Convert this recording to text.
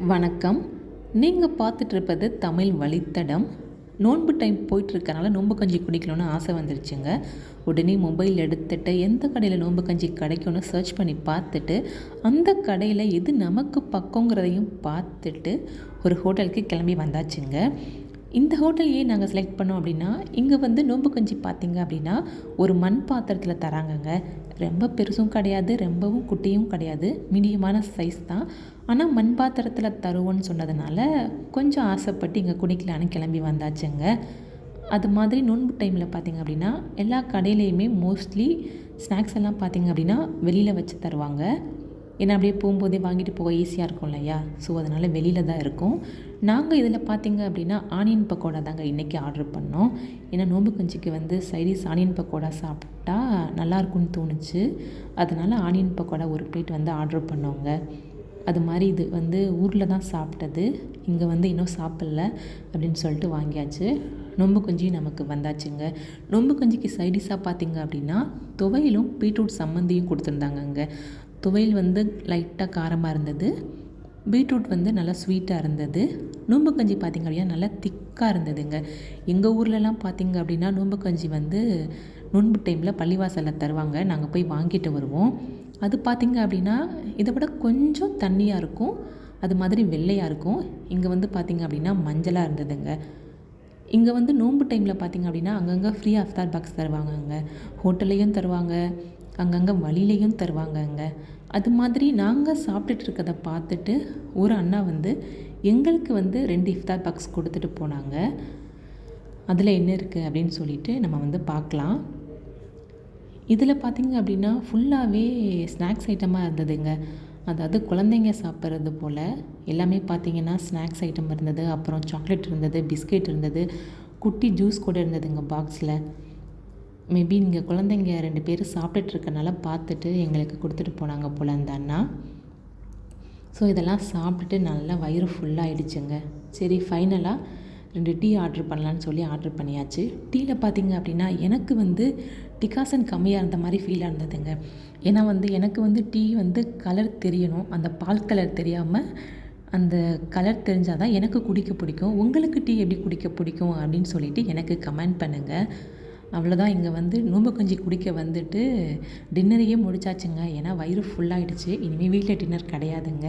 வணக்கம். நீங்கள் பார்த்துட்டு இருப்பது தமிழ் வழித்தடம். நோன்பு டைம் போயிட்டுருக்கனால நோன்பு கஞ்சி குடிக்கணும்னு ஆசை வந்துருச்சுங்க. உடனே மொபைல் எடுத்துகிட்டு எந்த கடையில் நோன்பு கஞ்சி கிடைக்கும்னு சர்ச் பண்ணி பார்த்துட்டு அந்த கடையில் எது நமக்கு பக்கங்கிறதையும் பார்த்துட்டு ஒரு ஹோட்டலுக்கு கிளம்பி வந்தாச்சுங்க. இந்த ஹோட்டல் ஏன் நாங்கள் செலக்ட் பண்ணோம் அப்படின்னா இங்கே வந்து நோன்பு கஞ்சி பார்த்தீங்க அப்படின்னா ஒரு மண் பாத்திரத்தில் தராங்கங்க. ரொம்ப பெருசும் கிடையாது ரொம்பவும் குட்டியும் கிடையாது மீடியமான சைஸ் தான். ஆனால் மண் பாத்திரத்தில் தருவோன்னு சொன்னதுனால கொஞ்சம் ஆசைப்பட்டு இங்கே குடிக்கலான்னு கிளம்பி வந்தாச்சுங்க. அது மாதிரி நோன்பு டைமில் பார்த்திங்க அப்படின்னா எல்லா கடையிலையுமே மோஸ்ட்லி ஸ்நாக்ஸ் எல்லாம் பார்த்திங்க அப்படின்னா வெளியில் வச்சு தருவாங்க. ஏன்னா அப்படியே போகும்போதே வாங்கிட்டு போக ஈஸியாக இருக்கும் இல்லையா? ஸோ அதனால் வெளியில் தான் இருக்கும். நாங்கள் இதில் பார்த்திங்க அப்படின்னா ஆனியன் பக்கோடா தாங்க இன்றைக்கி ஆர்டர் பண்ணோம். ஏன்னா நோம்பு கஞ்சிக்கு வந்து சைடிஸ் ஆனியன் பக்கோடா சாப்பிட்டா நல்லாயிருக்கும்னு தோணுச்சு. அதனால் ஆனியன் பக்கோடா ஒரு பிளேட் வந்து ஆர்டர் பண்ணோங்க. அது மாதிரி இது வந்து ஊரில் தான் சாப்பிட்டது. இங்கே வந்து இன்னும் சாப்பிட்ல அப்படின்னு சொல்லிட்டு வாங்கியாச்சு. நொம்பு குஞ்சி நமக்கு வந்தாச்சுங்க. நொம்பு கஞ்சிக்கு சைடிஷாக பார்த்திங்க அப்படின்னா துவையிலும் பீட்ரூட் சம்மந்தியும் கொடுத்துருந்தாங்க அங்கே துவையல் வந்து லைட்டாக காரமாக இருந்தது. பீட்ரூட் வந்து நல்லா ஸ்வீட்டாக இருந்தது. நோம்பு கஞ்சி பார்த்திங்க அப்படின்னா நல்லா திக்காக இருந்ததுங்க. எங்கள் ஊர்லலாம் பார்த்திங்க அப்படின்னா நோம்பு கஞ்சி வந்து நோன்பு டைமில் பள்ளிவாசலில் தருவாங்க. நாங்கள் போய் வாங்கிட்டு வருவோம். அது பார்த்திங்க அப்படின்னா இதை விட கொஞ்சம் தண்ணியாக இருக்கும். அது மாதிரி வெள்ளையாக இருக்கும். இங்கே வந்து பார்த்திங்க அப்படின்னா மஞ்சளாக இருந்ததுங்க. இங்கே வந்து நோன்பு டைமில் பார்த்திங்க அப்படின்னா அங்கங்கே ஃப்ரீ அஃப்தார் பாக்ஸ் தருவாங்க அங்கே ஹோட்டல்லையும் தருவாங்க. அங்கங்கே வழியிலையும் தருவாங்க அங்கே அது மாதிரி நாங்கள் சாப்பிட்டுட்டு இருக்கதை பார்த்துட்டு ஒரு அண்ணா வந்து எங்களுக்கு வந்து ரெண்டு இஃப்தார் பாக்ஸ் கொடுத்துட்டு போனாங்க. அதில் என்ன இருக்குது அப்படின்னு சொல்லிட்டு நம்ம வந்து பார்க்கலாம். இதில் பார்த்திங்க அப்படின்னா ஃபுல்லாகவே ஸ்நாக்ஸ் ஐட்டமாக இருந்ததுங்க. அதாவது குழந்தைங்க சாப்பிட்றது போல் எல்லாமே பார்த்திங்கன்னா ஸ்நாக்ஸ் ஐட்டம் இருந்தது. அப்புறம் சாக்லேட் இருந்தது பிஸ்கெட் இருந்தது குட்டி ஜூஸ் கூட இருந்ததுங்க பாக்ஸில் மேபி நீங்கள் குழந்தைங்க ரெண்டு பேரும் சாப்பிட்டுட்டு இருக்கனால பார்த்துட்டு எங்களுக்கு கொடுத்துட்டு போனாங்க போல் அந்த அண்ணா. ஸோ இதெல்லாம் சாப்பிட்டுட்டு நல்லா வயிறு ஃபுல்லாகிடுச்சுங்க சரி ஃபைனலாக ரெண்டு டீ ஆர்டர் பண்ணலான்னு சொல்லி ஆர்டர் பண்ணியாச்சு. டீயில் பார்த்தீங்க அப்படின்னா எனக்கு வந்து டிகாசன் கம்மியாக இருந்த மாதிரி ஃபீலாக இருந்ததுங்க. ஏன்னா வந்து எனக்கு வந்து டீ வந்து கலர் தெரியணும். அந்த பால் கலர் தெரியாமல் அந்த கலர் தெரிஞ்சால் தான் எனக்கு குடிக்க பிடிக்கும். உங்களுக்கு டீ எப்படி குடிக்க பிடிக்கும் அப்படின்னு சொல்லிவிட்டு எனக்கு கமெண்ட் பண்ணுங்கள் அவ்வளோதான் இங்கே வந்து நோம்பு கஞ்சி குடிக்க வந்துட்டு டின்னரையே முடிச்சாச்சுங்க. ஏன்னா வயிறு ஃபுல்லாகிடுச்சு இனிமேல் வீட்டில் டின்னர் கிடையாதுங்க.